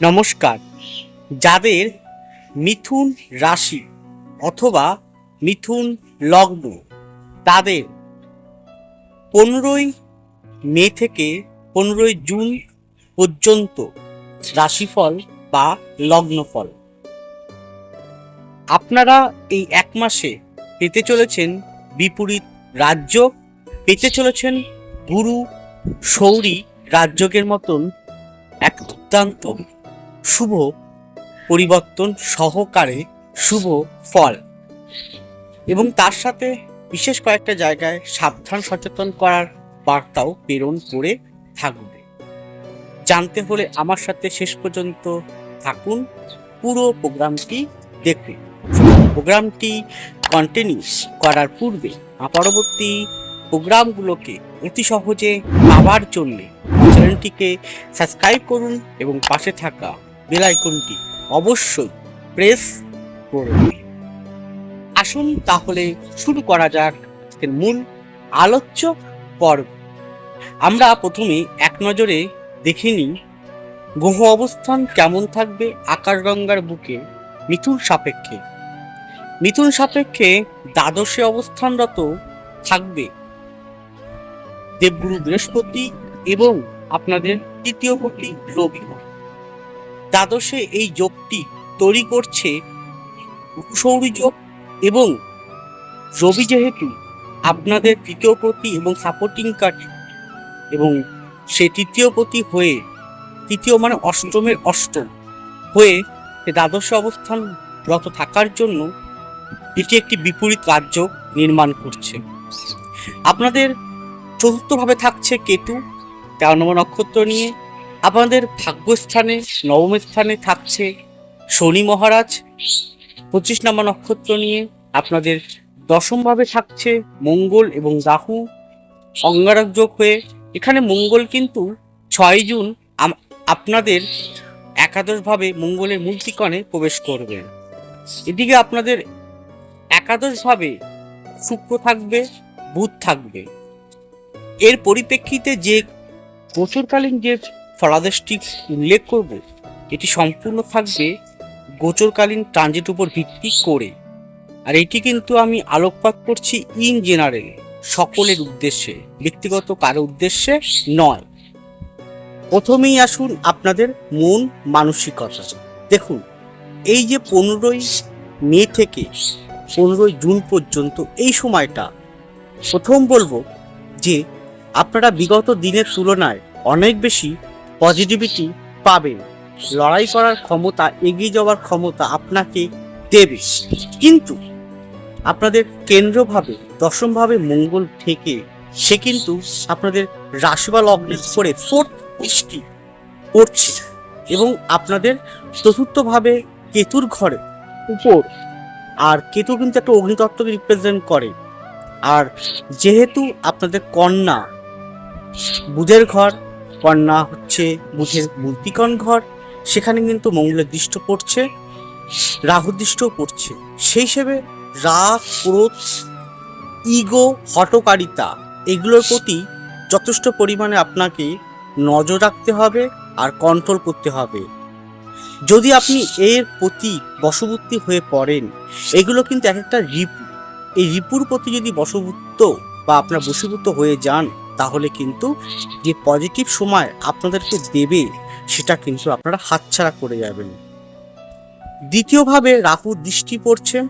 নমস্কার। যাদের মিথুন রাশি অথবা মিথুন লগ্ন, তাদের পনেরোই মে থেকে পনেরোই জুন পর্যন্ত রাশিফল বা লগ্নফল। আপনারা এই এক মাসে পেতে চলেছেন বিপরীত রাজ্য, পেতে চলেছেন গুরু সৌরী রাজ্যকের মতন এক দুর্দান্ত শুভ পরিবর্তন সহকারে শুভ ফল। এবং তার সাথে বিশেষ কয়েকটা জায়গায় সাবধান সচেতন করার বার্তাও প্রেরণ করে থাকবে। জানতে হলে আমার সাথে শেষ পর্যন্ত থাকুন। পুরো প্রোগ্রামটি দেখবে প্রোগ্রামটি কন্টিনিউ করার পূর্বে পরবর্তী প্রোগ্রামগুলোকে অতি সহজে পাওয়ার জন্য চ্যানেলটিকে সাবস্ক্রাইব করুন এবং পাশে থাকা বেল আইকনটি অবশ্যই প্রেস করুন আসুন তাহলে শুরু করা যাক আজকের মূল আলোচ্য পর্ব। আমরা প্রথমে এক নজরে দেখে নিই গ্রহ অবস্থান কেমন থাকবে আকাশগঙ্গার বুকে মিথুন সাপেক্ষে। মিথুন সাপেক্ষে দ্বাদশে অবস্থানরত থাকবে দেবগুরু বৃহস্পতি এবং আপনাদের তৃতীয় কোটি রবি। দ্বাদশে এই যোগটি তৈরি করছে সৌরযোগ এবং রবি যেহেতু আপনাদের তৃতীয় প্রতি এবং সাপোর্টিং কার্ড এবং সে তৃতীয় প্রতি হয়ে তৃতীয় মানে অষ্টমের অষ্টম হয়ে সে দ্বাদশ অবস্থান রত থাকার জন্য এটি একটি বিপরীত রাজ্য নির্মাণ করছে। আপনাদের চতুর্থভাবে থাকছে কেতু, তেরো নম্বর নক্ষত্র নিয়ে আপনাদের ভাগ্যস্থানে নবম স্থানে থাকছে শনি মহারাজ। পঁচিশ নম্বর নক্ষত্র নিয়ে আপনাদের দশমভাবে থাকছে মঙ্গল এবং রাহু। অঙ্গারক যোগ হয়ে এখানে মঙ্গল কিন্তু ছয় জুন আপনাদের একাদশভাবে মঙ্গলের মূর্তিকণে প্রবেশ করবে। এদিকে আপনাদের একাদশভাবে শুক্র থাকবে, বুধ থাকবে। এর পরিপ্রেক্ষিতে যে গোচরকালীন যে ফলাদেশটি উল্লেখ করব। এটি সম্পূর্ণ থাকবে গোচরকালীন ট্রানজিট উপর ভিত্তি করে। আর এটি কিন্তু আমি আলোকপাত করছি ইন জেনারেল সকলের উদ্দেশ্যে, ব্যক্তিগত কারও উদ্দেশ্যে নয়। প্রথমেই আসুন আপনাদের মন মানসিকতা। দেখুন, এই যে পনেরোই মে থেকে পনেরোই জুন পর্যন্ত এই সময়টা, প্রথম বলব যে আপনারা বিগত দিনের তুলনায় অনেক বেশি পজিটিভিটি পাবেন। লড়াই করার ক্ষমতা, এগিয়ে যাওয়ার ক্ষমতা আপনাকে দেবে। কিন্তু আপনাদের কেন্দ্রভাবে, দশমভাবে মঙ্গল থেকে, সে কিন্তু আপনাদের রাশি বা লগ্নের উপরে ফোর্থ দৃষ্টি পড়ছে এবং আপনাদের চতুর্থভাবে কেতুর ঘরে উপর। আর কেতু কিন্তু একটা অগ্নিতত্ত্বকে রিপ্রেজেন্ট করে। আর যেহেতু আপনাদের কন্যা, বুধের ঘর কন্যা হচ্ছে বুধের মূর্তিকণ ঘর। সেখানে কিন্তু মঙ্গলের দৃষ্ট পড়ছে রাহু দৃষ্টও পড়ছে সেই হিসেবে রাগ, ক্রোধ, ইগো হটকারিতা এগুলোর প্রতি যথেষ্ট পরিমাণে আপনাকে নজর রাখতে হবে আর কন্ট্রোল করতে হবে। যদি আপনি এর প্রতি বশবর্তী হয়ে পড়েন, এগুলো কিন্তু এক একটা রিপু। এই রিপুর প্রতি যদি বশভূত বা আপনার বশীভূত হয়ে যান তাহলে কিন্তু যে পজিটিভ সময় আপনাদেরকে দেবে, সেটা কিন্তু আপনারা হাতছাড়া করে যাবেন। দ্বিতীয়ভাবে রাহুর দৃষ্টি পড়ছে।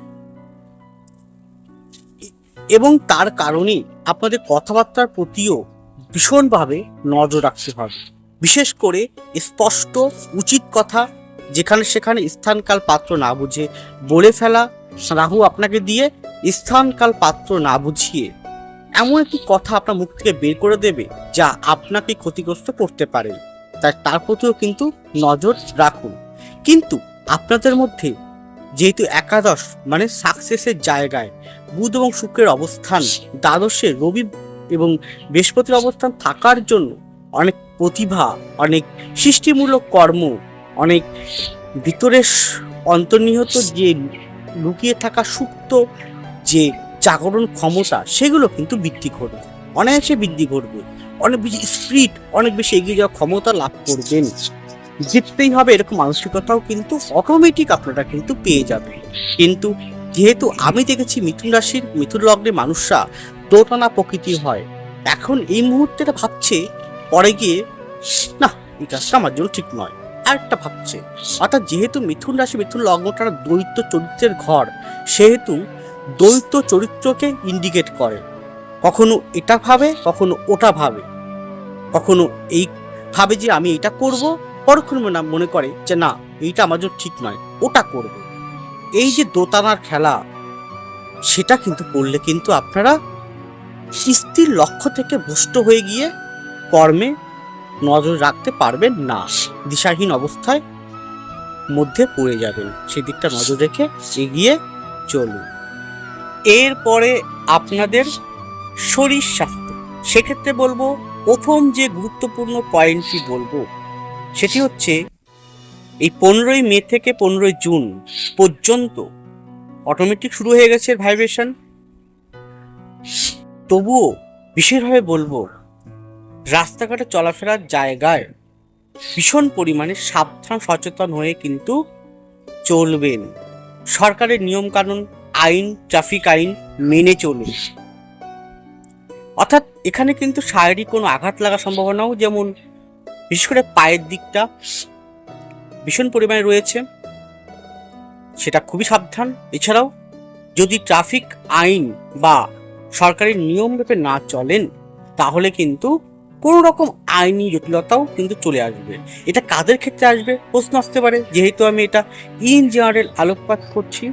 এবং তার কারণে আপনাদের কথাবার্তার প্রতিও ভীষণভাবে নজর রাখতে হবে। বিশেষ করে স্পষ্ট, উচিত কথা, যেখানে সেখানে স্থানকাল পাত্র না বুঝে বলে ফেলা, রাহু আপনাকে দিয়ে স্থানকাল পাত্র না বুঝিয়ে এমন একটি কথা আপনার মুখ থেকে বের করে দেবে যা আপনাকে ক্ষতিগ্রস্ত করতে পারে। তাই তার প্রতিও কিন্তু নজর রাখুন। কিন্তু আপনাদের মধ্যে যেহেতু একাদশ মানে সাকসেসের জায়গায় বুধ এবং শুক্রের অবস্থান, দ্বাদশে রবি এবং বৃহস্পতির অবস্থান থাকার জন্য অনেক প্রতিভা, অনেক সৃষ্টিমূলক কর্ম, অনেক ভিতরের স- অন্তর্নিহিত যে লুকিয়ে থাকা সুপ্ত যে জাগরণ ক্ষমতা, সেগুলো কিন্তু বৃদ্ধি ঘটবে অনায়াসে বৃদ্ধি ঘটবে অনেক বেশি স্পিড অনেক বেশি এগিয়ে যাওয়ার ক্ষমতা লাভ করবেন জিততেই হবে এরকম মানসিকতাও কিন্তু অটোমেটিক আপনারা কিন্তু পেয়ে যাবেন। কিন্তু যেহেতু আমি দেখেছি মিথুন রাশির, মিথুন লগ্নের মানুষরা দোটানা প্রকৃতির হয়। এখন এই মুহূর্তে ভাবছে, পরে গিয়ে, না, এই কাজটা আমার জন্য ঠিক নয়। আরেকটা ভাবছে। অর্থাৎ যেহেতু মিথুন রাশি, মিথুন লগ্নটা দ্বৈত চরিত্রের ঘর, সেহেতু দ্বৈত চরিত্রকে ইন্ডিকেট করে। কখনো এটা ভাবে, কখনো ওটা ভাবে। কখনো এই ভাবে যে আমি এটা করব, পরক্ষণ না মনে করে যে না, এইটা আমার জন্য ঠিক নয়, ওটা করব। এই যে দোতানার খেলা, সেটা কিন্তু করলে কিন্তু আপনারা স্থির লক্ষ্য থেকে ভুষ্ট হয়ে গিয়ে কর্মে নজর রাখতে পারবেন না। দিশাহীন অবস্থায় মধ্যে পড়ে যাবেন। সেদিকটা নজর রেখে এগিয়ে চলুন। এরপরে আপনাদের শরীর স্বাস্থ্য। সেক্ষেত্রে বলব, প্রথম যে গুরুত্বপূর্ণ পয়েন্টটি বলব, সেটি হচ্ছে, এই পনেরোই মে থেকে পনেরোই জুন পর্যন্ত অটোমেটিক শুরু হয়ে গেছে ভাইব্রেশন তবুও বিশেষভাবে বলব, রাস্তাঘাটে চলাফেরার জায়গায় ভীষণ পরিমাণে সাবধান, সচেতন হয়ে কিন্তু চলবেন। সরকারের নিয়মকানুন আইন, ট্রাফিক আইন মেনে চলুন অর্থাৎ এখানে কিন্তু শারীরিক কোনো আঘাত লাগার সম্ভাবনাও যেমন বিশেষ করে পায়ের দিকটা ভীষণ পরিমাণে রয়েছে, সেটা খুবই সাবধান। এছাড়াও যদি ট্রাফিক আইন বা সরকারি নিয়ম মেপে না চলেন, তাহলে কিন্তু কোনো রকম আইনি জটিলতাও কিন্তু চলে আসবে। এটা কাদের ক্ষেত্রে আসবে? প্রশ্ন আসতে পারে। যেহেতু আমি এটা ইন জেনারেল আলোকপাত করছি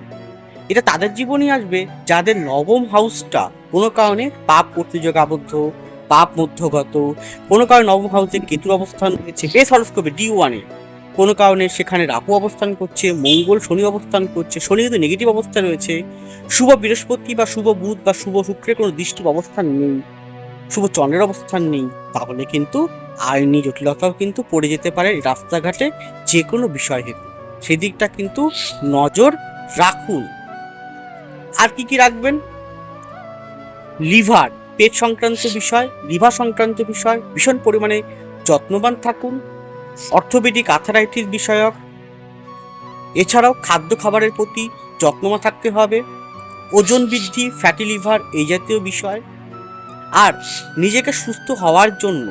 এটা তাদের জীবনেই আসবে, যাদের নবম হাউসটা কোনো কারণে পাপ প্রতিযোগ আবদ্ধ পাপ মধ্যগত, কোনো কারণে নবম হাউসে কেতুর অবস্থান রয়েছে, বেশ হরস্কোপে ডি ওয়ানে কোনো কারণে সেখানে রাহু অবস্থান করছে, মঙ্গল শনি অবস্থান করছে, শনি কিন্তু নেগেটিভ অবস্থা রয়েছে। শুভ বৃহস্পতি বা শুভ বুধ বা শুভ শুক্রের কোনো দৃষ্টি অবস্থান নেই, শুভ চন্দ্রের অবস্থান নেই, তাহলে কিন্তু আইনি জটিলতাও কিন্তু পড়ে যেতে পারে রাস্তাঘাটে যে কোনো বিষয় হেতু। সেদিকটা কিন্তু নজর রাখুন। আর কি কি রাখবেন? লিভার, পেট সংক্রান্ত বিষয় লিভার সংক্রান্ত বিষয়, ভীষণ পরিমাণে যত্নবান থাকুন, অর্থোপেডিক আথারাইটিস বিষয়ক। এছাড়াও খাদ্য খাবারের প্রতি যত্নবান থাকতে হবে। ওজন বৃদ্ধি ফ্যাটি লিভার এই জাতীয় বিষয়। আর নিজেকে সুস্থ হওয়ার জন্য,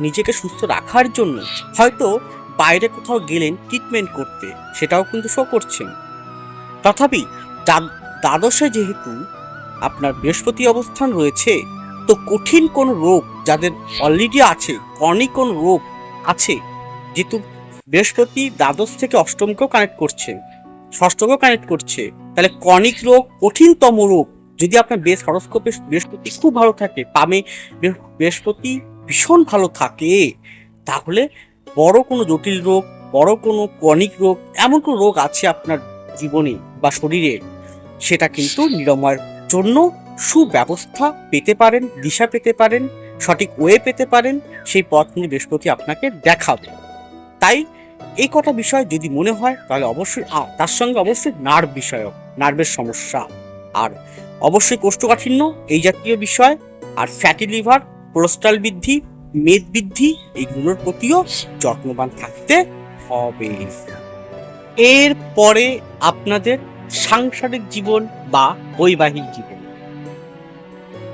নিজেকে সুস্থ রাখার জন্য হয়তো বাইরে কোথাও গেলেন ট্রিটমেন্ট করতে, সেটাও কিন্তু শো করছেন। তথাপি দ্বাদশে যেহেতু আপনার বৃহস্পতি অবস্থান রয়েছে, তো কঠিন কোন রোগ যাদের অলরেডি আছে ক্রনিক কোন রোগ আছে, যেহেতু বৃহস্পতি দ্বাদশ থেকে অষ্টমকেও কানেক্ট করছে, ষষ্ঠকেও কানেক্ট করছে, তাহলে ক্রনিক রোগ, কঠিনতম রোগ যদি আপনার বেশ হরস্কোপে বৃহস্পতি খুব ভালো থাকে, পামে, বৃহস্পতি ভীষণ ভালো থাকে, তাহলে বড় কোনো জটিল রোগ, বড় কোনো ক্রনিক রোগ, এমন কোনো রোগ আছে আপনার জীবনে বা শরীরে সেটা কিন্তু নিরাময়ের জন্য সুব্যবস্থা পেতে পারেন, দিশা পেতে পারেন, সঠিক ওয়ে পেতে পারেন, সেই পথ নিয়ে বৃহস্পতি আপনাকে দেখাবে। তাই এই কটা বিষয় যদি মনে হয়, তাহলে অবশ্যই তার সঙ্গে অবশ্যই নার্ভ বিষয়ক, নার্ভের সমস্যা। আর অবশ্যই কোষ্ঠকাঠিন্য, এই জাতীয় বিষয়, আর ফ্যাটি লিভার, কোলেস্ট্রল বৃদ্ধি, মেদ বৃদ্ধি, এইগুলোর প্রতিও যত্নবান থাকতে হবে। এরপরে আপনাদের সাংসারিক জীবন বা বৈবাহিক জীবন।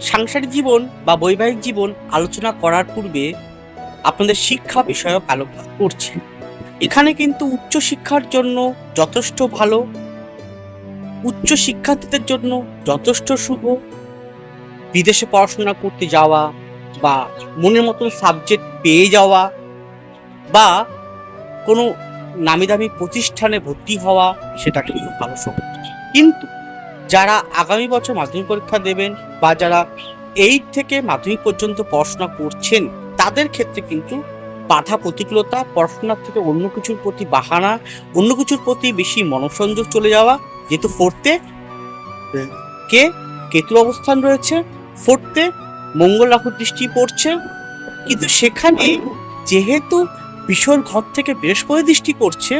সাংসারিক জীবন বা বৈবাহিক জীবন আলোচনা করার পূর্বে আপনাদের শিক্ষা বিষয়ক আলোচনা করছি। এখানে কিন্তু উচ্চ শিক্ষার জন্য যথেষ্ট ভালো উচ্চ শিক্ষার্থীদের জন্য যথেষ্ট শুভ, বিদেশে পড়াশোনা করতে যাওয়া বা মনের মতন সাবজেক্ট পেয়ে যাওয়া বা কোনো নামি দামি প্রতিষ্ঠানে ভর্তি হওয়া সেটা কিন্তু ভালো সময় কিন্তু যারা আগামী বছর মাধ্যমিক পরীক্ষা দেবেন বা যারা এইট থেকে মাধ্যমিক পর্যন্ত পড়াশোনা করছেন, তাদের ক্ষেত্রে কিন্তু বাধা প্রতিকূলতা, পড়াশোনার থেকে অন্য কিছুর প্রতি বাহানা, অন্য কিছুর প্রতি বেশি মনোসংযোগ চলে যাওয়া, যেহেতু ফোর্থে কে কেতু অবস্থান রয়েছে ফোর্থে মঙ্গল রাহুর দৃষ্টি পড়ছে। কিন্তু সেখানে যেহেতু ভীষণ ঘর থেকে বৃহস্পতি দৃষ্টি করছে,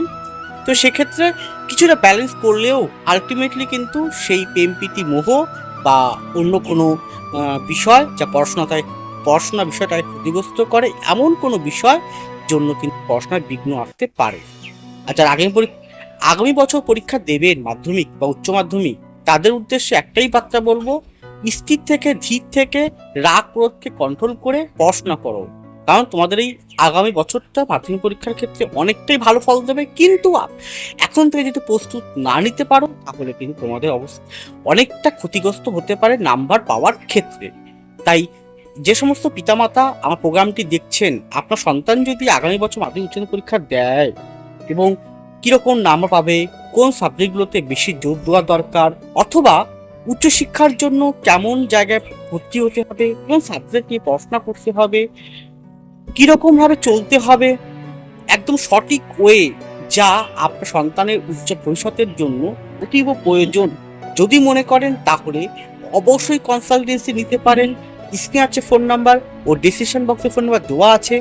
তো সেক্ষেত্রে কিছুটা ব্যালেন্স করলেও আলটিমেটলি কিন্তু সেই প্রেম প্রীতি মোহ বা অন্য কোনো বিষয় যা পড়াশোনাটায়, পড়াশোনা বিষয়টাকে ক্ষতিগ্রস্ত করে এমন কোনো বিষয় জন্য কিন্তু পড়াশোনার বিঘ্ন আসতে পারে। আর যারা আগামী আগামী বছর পরীক্ষা দেবেন মাধ্যমিক বা উচ্চ মাধ্যমিক, তাদের উদ্দেশ্যে একটাই বার্তা বলব, স্থির থেকে, ধীর থেকে রাগ ক্রোধকে কন্ট্রোল করে পড়াশোনা করো। কারণ তোমাদের এই আগামী বছরটা মাধ্যমিক পরীক্ষার ক্ষেত্রে অনেকটাই ভালো ফল দেবে। কিন্তু এখন থেকে যদি প্রস্তুত না নিতে পারো, তাহলে কিন্তু তোমাদের অবস্থা অনেকটা ক্ষতিগ্রস্ত হতে পারে নাম্বার পাওয়ার ক্ষেত্রে। তাই যে সমস্ত পিতামাতা আমার প্রোগ্রামটি দেখছেন, আপনার সন্তান যদি আগামী বছর মাধ্যমিক উচ্চ পরীক্ষা দেয় এবং কীরকম নাম্বার পাবে, কোন সাবজেক্টগুলোতে বেশি জোর দেওয়া দরকার, অথবা উচ্চশিক্ষার জন্য কেমন জায়গায় ভর্তি হতে হবে, কোন সাবজেক্ট নিয়ে পড়াশোনা করতে হবে কীরকম ভাবে চলতে হবে? একদম সঠিক ওয়ে যা আপনার সন্তানের উচ্চ ভবিষ্যতের জন্য অতীব প্রয়োজন। যদি মনে করেন তাহলে অবশ্যই কনসালটেন্সি নিতে পারেন। স্ক্রিনে আছে ফোন নাম্বার ও ডিসিশন বক্সে ফোন নাম্বার দেওয়া আছে।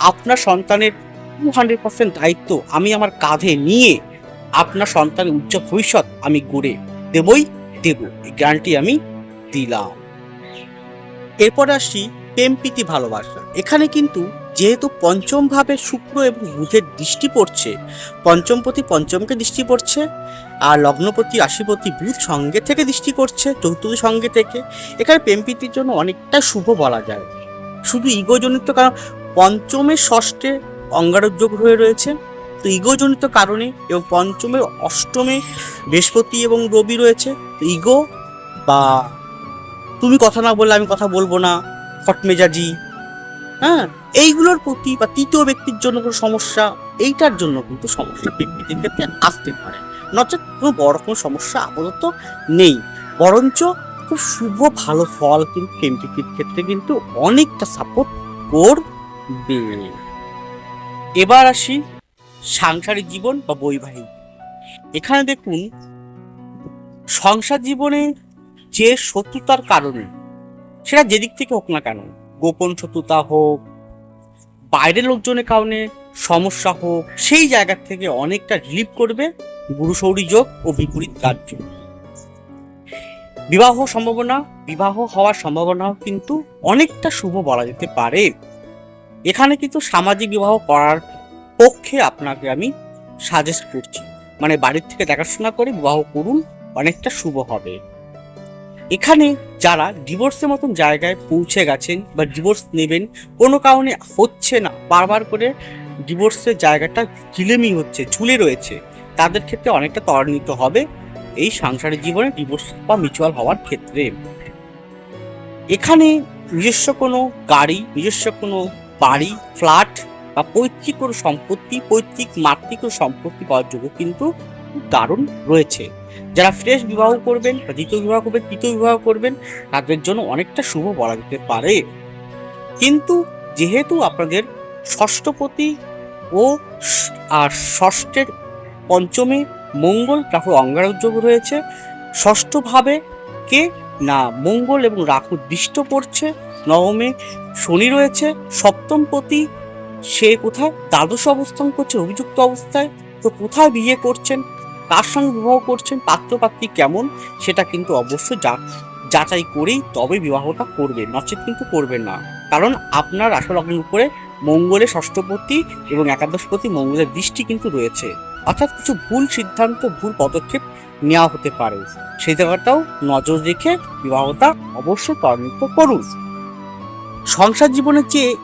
আপনার সন্তানের টু হান্ড্রেড পার্সেন্ট দায়িত্ব আমি আমার কাঁধে নিয়ে আপনার সন্তানের উচ্চ ভবিষ্যৎ আমি গড়ে দেবই, দেব। এই গ্যারান্টি আমি দিলাম। এরপর আসি প্রেম প্রীতি ভালোবাসা। এখানে কিন্তু যেহেতু পঞ্চম ভাবে শুক্র এবং বুধের দৃষ্টি পড়ছে পঞ্চমপতি পঞ্চমকে দৃষ্টি পড়ছে, আর লগ্নপতি রাশিপতি বুধ সঙ্গে থেকে দৃষ্টি করছে, চতুর্থ সঙ্গে থেকে। এখানে প্রেম প্রীতির জন্য অনেকটা শুভ বলা যায়। শুধু ইগোজনিত কারণ পঞ্চমের ষষ্ঠে অঙ্গারোদ্যোগ হয়ে রয়েছে। তো ইগোজনিত কারণে এবং পঞ্চমের অষ্টমে বৃহস্পতি এবং রবি রয়েছে। তো ইগো বা তুমি কথা না বললে আমি কথা বলব না। ফটমেজাজি হ্যাঁ? এইগুলোর প্রতি বা তৃতীয় ব্যক্তির জন্য কোনো সমস্যা, এইটার জন্য কিন্তু সমস্যা ব্যক্তিদের ক্ষেত্রে আসতে পারে। নচেত কোনো বড় কোনো সমস্যা আপাতত নেই। বরঞ্চ খুব শুভ, ভালো ফল কিন্তু প্রেমটিকির ক্ষেত্রে কিন্তু অনেকটা সাপোর্ট করবে। এবার আসি সাংসারিক জীবন বা বৈবাহিক। এখানে দেখুন, সংসার জীবনে যে শত্রুতার কারণে সেটা যেদিক থেকে হোক না কেন, গোপন শত্রুতা হোক, বাইরের লোকজনের কারণে সমস্যা হোক, সেই জায়গা থেকে অনেকটা রিলিফ করবে গুরু সৌরী যোগ ও বিপরীত কার্য বিবাহ সম্ভাবনা, বিবাহ হওয়ার সম্ভাবনাও কিন্তু অনেকটা শুভ বলা যেতে পারে। এখানে কিন্তু সামাজিক বিবাহ করার পক্ষে আপনাকে আমি সাজেস্ট করছি। মানে বাড়ির থেকে দেখাশোনা করে বিবাহ করুন, অনেকটা শুভ হবে। এখানে যারা ডিভোর্সের মতন জায়গায় পৌঁছে গেছেন বা ডিভোর্স নেবেন, কোনো কারণে হচ্ছে না। বারবার করে ডিভোর্সের জায়গাটা ঝিলেমি হচ্ছে, ঝুলে রয়েছে। তাদের ক্ষেত্রে অনেকটা ত্বরান্বিত হবে এই সাংসারিক জীবনে ডিভোর্স বা মিউচুয়াল হওয়ার ক্ষেত্রে। এখানে নিজস্ব কোনো গাড়ি, নিজস্ব কোনো বাড়ি ফ্ল্যাট বা পৈতৃক কোনো সম্পত্তি, পৈতৃক মাতৃক সম্পত্তি পাওয়ার যোগ্য কিন্তু দারুণ রয়েছে। যারা ফ্রেশ বিবাহ করবেন বা দ্বিতীয় বিবাহ করবেন, তৃতীয় বিবাহ করবেন, তাদের জন্য অনেকটা শুভ বলা যেতে পারে। কিন্তু যেহেতু আপনাদের ষষ্ঠপতি ও আর ষষ্ঠের পঞ্চমে মঙ্গল রাহু অঙ্গারোদ্যোগ রয়েছে, ষষ্ঠভাবে কে না মঙ্গল এবং রাহু দৃষ্ট পড়ছে নবমে শনি রয়েছে, সপ্তম পতি সে কোথায় দ্বাদশ অবস্থান করছে, অভিযুক্ত অবস্থায়, তো কোথায় বিয়ে করছেন কার সঙ্গে বিবাহ করছেন, পাত্রপাত্রী কেমন, সেটা কিন্তু অবশ্যই যা, যাচাই করেই তবে বিবাহটা করবে নচেত কিন্তু করবেন না। কারণ আপনার আসল লগ্নের উপরে মঙ্গলের ষষ্ঠপতি এবং একাদশপতি মঙ্গলের দৃষ্টি কিন্তু রয়েছে। অর্থাৎ কিছু ভুল সিদ্ধান্ত, ভুল পদক্ষেপ নেওয়া হতে পারে। সেই জায়গাটাও নজর রেখে বিবাহটা অবশ্যই ত্বরান্বিত করুন। সংসার জীবনের যে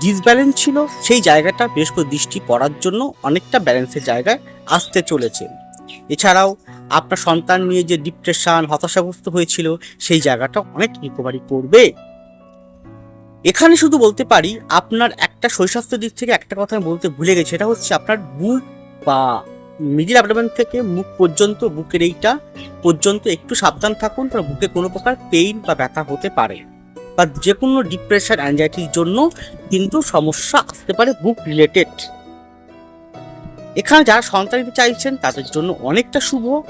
ডিসব্যালেন্স ছিল, সেই জায়গাটা বৃহস্পতি দৃষ্টি পড়ার জন্য অনেকটা ব্যালেন্সের জায়গায় আসতে চলেছে। এছাড়াও আপনার সন্তান নিয়ে যে ডিপ্রেশন হতাশাগ্রস্ত হয়েছিল, সেই জায়গাটা অনেক রিকভারি করবে। এখানে শুধু বলতে পারি, আপনার একটা শৈশাস্ত্র দিক থেকে একটা কথা আমি বলতে ভুলে গেছি, সেটা হচ্ছে আপনার বুক বা মিডিল অ্যাবডোমেন থেকে মুখ পর্যন্ত, বুকের এইটা পর্যন্ত একটু সাবধান থাকুন, কারণ বুকে কোনো প্রকার পেইন বা ব্যথা হতে পারে। বা যে কোনো ডিপ্রেশন অ্যাংজাইটির জন্য কিন্তু সমস্যা আসতে পারে বুক রিলেটেড এখানে যারা সন্তান নিতে চাইছেন, তাদের জন্য অনেকটা শুভ।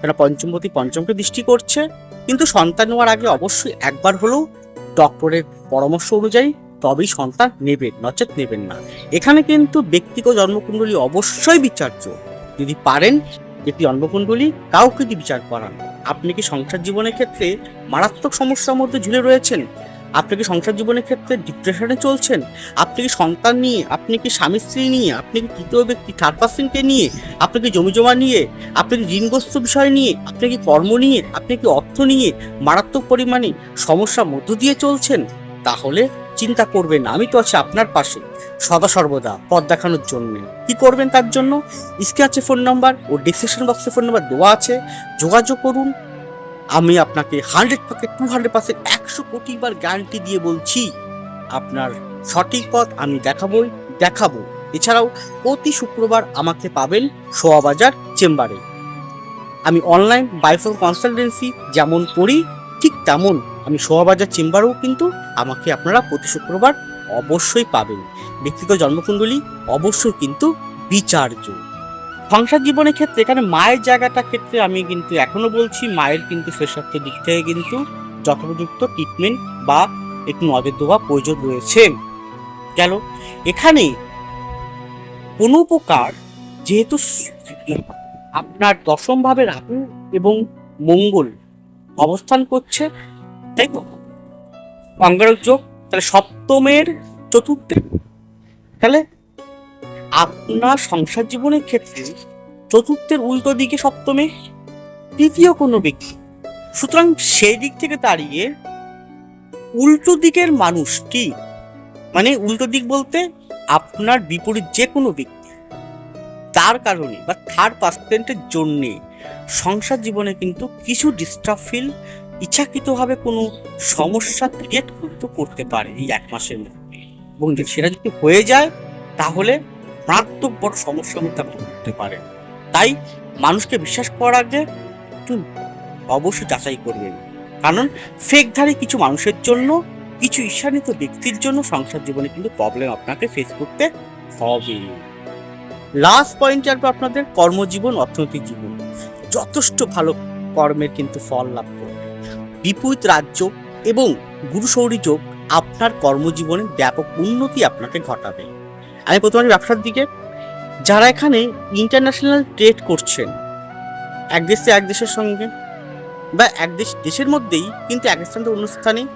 তারা পঞ্চমপতি পঞ্চমকে দৃষ্টি করছে। কিন্তু সন্তান নেওয়ার আগে অবশ্যই একবার হলেও ডক্টরের পরামর্শ অনুযায়ী তবেই সন্তান নেবেন, নচেত নেবেন না। এখানে কিন্তু ব্যক্তিগত জন্মকুণ্ডলী অবশ্যই বিচার্য। যদি পারেন একটি জন্মকুণ্ডলী, কাউকে যদি বিচার করান। আপনি কি সংসার জীবনের ক্ষেত্রে মারাত্মক সমস্যার মধ্যে ঝুলে রয়েছেন? আপনি কি সংসার জীবনের ক্ষেত্রে ডিপ্রেশনে চলছেন? আপনি কি সন্তান নিয়ে, আপনি কি স্বামী স্ত্রী নিয়ে, আপনি কি তৃতীয় ব্যক্তি থার্ড পার্সনকে নিয়ে, আপনি কি জমি জমা নিয়ে, আপনি কি ঋণগ্রস্ত বিষয় নিয়ে, আপনি কি কর্ম নিয়ে, আপনি কি অর্থ নিয়ে মারাত্মক পরিমাণে সমস্যার মধ্য দিয়ে চলছেন? তাহলে চিন্তা করবেন আমি তো আছি আপনার পাশে। সদা সর্বদা পথ দেখানোর জন্য। কি করবেন তার জন্য? স্ক্রিন আছে ফোন নাম্বার ও ডিসক্রিপশন বক্সে ফোন নাম্বার দেওয়া আছে। যোগাযোগ করুন। আমি আপনাকে হান্ড্রেড থেকে টু হান্ড্রেড পার্সেন্ট একশো কোটি বার গ্যারান্টি দিয়ে বলছি, আপনার সঠিক পথ আমি দেখাবই, দেখাবো। এছাড়াও প্রতি শুক্রবার আমাকে পাবেন সোয়াবাজার চেম্বারে। আমি অনলাইন বাইফল কনসালটেন্সি যেমন করি, ঠিক তেমন আমি সোয়াবাজার চেম্বারেও কিন্তু আমাকে আপনারা প্রতি শুক্রবার অবশ্যই পাবেন। ব্যক্তিগত জন্মকুণ্ডলী অবশ্যই কিন্তু বিচার্য সংসার জীবনের ক্ষেত্রে এখানে মায়ের জায়গাটা ক্ষেত্রে আমি কিন্তু এখনও বলছি, মায়ের কিন্তু শেষার্থের দিক থেকে কিন্তু যথোপযুক্ত ট্রিটমেন্ট বা একটু নজর দেওয়া প্রয়োজন রয়েছে। গেল এখানে কোনো প্রকার যেহেতু আপনার দশম ভাবে রাহু এবং মঙ্গল অবস্থান করছে, তাই তো? অঙ্গারক যোগ, তাহলে সপ্তমের চতুর্থে, তাহলে আপনার সংসার জীবনের ক্ষেত্রে চতুর্থের উল্টো দিকে সপ্তমে তৃতীয় কোনো ব্যক্তি। সুতরাং সেই দিক থেকে দাঁড়িয়ে উল্টো দিকের মানুষ মানুষটি মানে উল্টো দিক বলতে আপনার বিপরীত যে কোনো ব্যক্তি। তার কারণে বা থার্ড পার্সেন্টের জন্যে সংসার জীবনে কিন্তু কিছু ডিস্টার্ব ফিল ইচ্ছাকৃতভাবে কোনো সমস্যা ক্রিয়েট কিন্তু করতে পারে এই এক মাসের মধ্যে। এবং সেটা যদি হয়ে যায়, তাহলে মারাত্মক বড় সমস্যার মধ্যে আপনি পড়তে পারেন। তাই মানুষকে বিশ্বাস করার আগে একটু অবশ্যই যাচাই করবেন। কারণ ফেকধারী কিছু মানুষের জন্য, কিছু ঈর্ষান্বিত ব্যক্তির জন্য সংসার জীবনে কিন্তু প্রবলেম আপনাকে ফেস করতে হবে। লাস্ট পয়েন্ট আসবে আপনাদের, কর্মজীবন, অর্থনৈতিক জীবন। যথেষ্ট ভালো কর্মের কিন্তু ফল লাভ করবে। বিপরীত রাজ্য এবং গুরুশৌরী যোগ আপনার কর্মজীবনে ব্যাপক উন্নতি আপনাকে ঘটাবে। আমি প্রথমে ব্যবসার দিকে, যারা এখানে ইন্টারন্যাশনাল ট্রেড করছেন, এক দেশ থেকে এক দেশের সঙ্গে বা এক দেশ, দেশের মধ্যেই কিন্তু এক স্থান থেকে অন্য স্থানে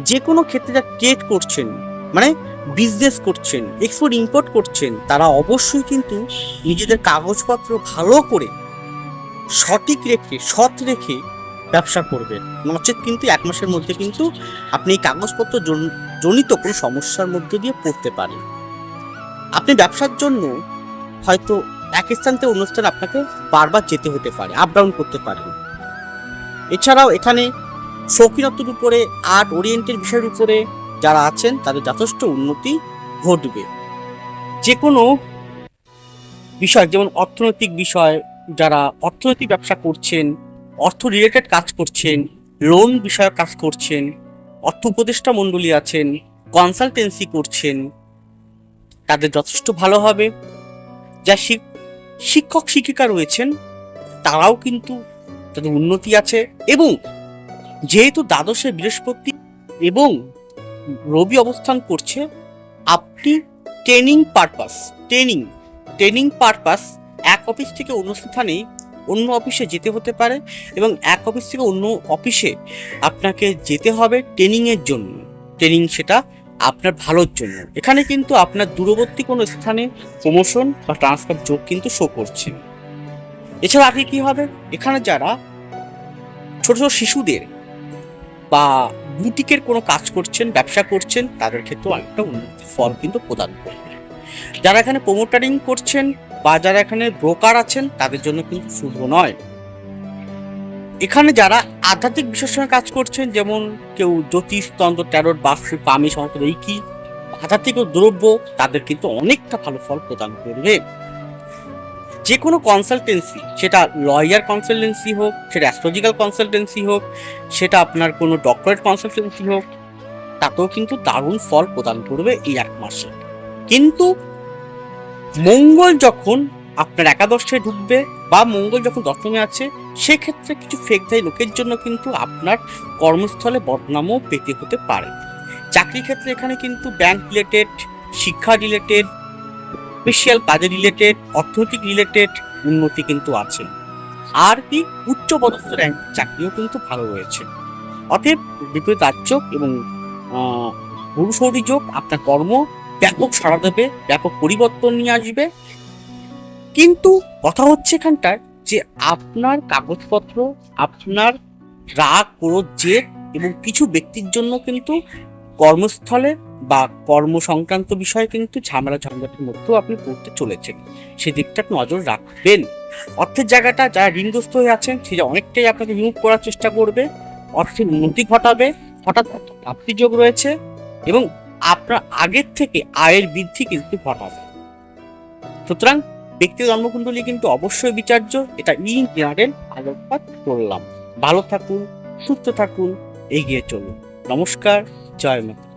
যে কোনো ক্ষেত্রে যা ট্রেড করছেন মানে বিজনেস করছেন এক্সপোর্ট ইম্পোর্ট করছেন, তারা অবশ্যই কিন্তু নিজেদের কাগজপত্র ভালো করে সঠিক রেখে, সৎ রেখে ব্যবসা করবেন। নচেত কিন্তু এক মাসের মধ্যে কিন্তু আপনি এই কাগজপত্র জন- জনিত কোনো সমস্যার মধ্যে দিয়ে পড়তে পারেন। আপনি ব্যবসার জন্য হয়তো এক স্থান থেকে অন্য স্থানে আপনাকে বারবার যেতে হতে পারে আপ ডাউন করতে পারেন এছাড়াও এখানে শৌখিনত্বের উপরে আর্ট ওরিয়েন্টের বিষয়ের উপরে যারা আছেন, তাদের যথেষ্ট উন্নতি ঘটবে। যে কোনো বিষয়, যেমন অর্থনৈতিক বিষয়, যারা অর্থনৈতিক ব্যবসা করছেন, অর্থ রিলেটেড কাজ করছেন লোন বিষয়ক কাজ করছেন, অর্থ উপদেষ্টা মণ্ডলী আছেন কনসালটেন্সি করছেন তাদের যথেষ্ট ভালো হবে। যা শিক- শিক্ষক শিক্ষিকা রয়েছেন, তারাও কিন্তু তাদের উন্নতি আছে এবং যেহেতু দ্বাদশে বৃহস্পতি এবং রবি অবস্থান করছে, আপনি training purpose, training training purpose এক অফিস থেকে অন্য স্থানে, অন্য অফিসে যেতে হতে পারে এবং এক অফিস থেকে অন্য অফিসে আপনাকে যেতে হবে ট্রেনিংয়ের জন্য। ট্রেনিং সেটা আপনার ভালোর জন্য। এখানে কিন্তু আপনার দূরবর্তী কোনো স্থানে প্রমোশন বা ট্রান্সফার যোগ কিন্তু শো করছে। এছাড়া আগে কি হবে? এখানে যারা ছোট ছোট শিশুদের বা বুটিকের কোনো কাজ করছেন, ব্যবসা করছেন, তাদের ক্ষেত্রেও একটা উন্নতি ফল কিন্তু প্রদান করবে যারা এখানে প্রমোটারিং করছেন বা যারা এখানে ব্রোকার আছেন, তাদের জন্য কিন্তু শুভ নয়। এখানে যারা আধ্যাত্মিক বিষয়ের কাজ করছেন, যেমন কেউ জ্যোতিষ তন্ত্র ট্যারোট বাস্তু পামি সমস্ত এই কি আধ্যাত্মিক দ্রব্য, তাদের কিন্তু অনেকটা ভালো ফল প্রদান করবে। যে কোনো কনসালটেন্সি সেটা লয়ার কনসালটেন্সি হোক, সেটা অ্যাস্ট্রোলজিক্যাল কনসালটেন্সি হোক, সেটা আপনার কোনো ডক্টরেট কনসালটেন্সি হোক, তাতেও কিন্তু দারুণ ফল প্রদান করবে এই এক মাসে। কিন্তু মঙ্গল যখন আপনার একাদশে ঢুকবে বা মঙ্গল যখন দশমে আছে সেক্ষেত্রে কিছু ফেকদায়ী লোকের জন্য কিন্তু আপনার কর্মস্থলে বদনামও পেতে হতে পারে। চাকরি ক্ষেত্রে এখানে কিন্তু ব্যাংক রিলেটেড শিক্ষা রিলেটেড স্পেশাল কাজে রিলেটেড অর্থনৈতিক রিলেটেড উন্নতি কিন্তু আছে। আর কি উচ্চ পদস্থ র্যাঙ্ক চাকরিও কিন্তু ভালো রয়েছে। অতএব বিপরীত রাজ্য এবং আহ, গুরুসৌরী যোগ আপনার কর্ম ব্যাপক সাড়া দেবে ব্যাপক পরিবর্তন নিয়ে আসবে কিন্তু কথা হচ্ছে এখানটার যে আপনার কাগজপত্র, আপনার রাগ ক্রোধ জেদ এবং কিছু ব্যক্তির জন্য কিন্তু কর্মস্থলে বা কর্ম সংক্রান্ত বিষয়ে কিন্তু ঝামেলা, ঝঞ্ঝাটের মধ্যেও আপনি পড়তে চলেছেন। সেদিকটা নজর রাখবেন। অর্থের জায়গাটা যারা ঋণগ্রস্ত হয়ে আছেন সেটা অনেকটাই আপনাকে রিমুভ করার চেষ্টা করবে, অর্থের উন্নতি ঘটাবে, হঠাৎ প্রাপ্তি যোগ রয়েছে এবং আপনার আগের থেকে আয়ের বৃদ্ধি কিন্তু ঘটাবে। সুতরাং ব্যক্তি জন্মকুণ্ডলী কিন্তু অবশ্যই বিচার্য। এটা ইন ইয়ারের আলোকপাত করলাম। ভালো থাকুন, সুস্থ থাকুন, এগিয়ে চলুন। নমস্কার, জয় মাতা।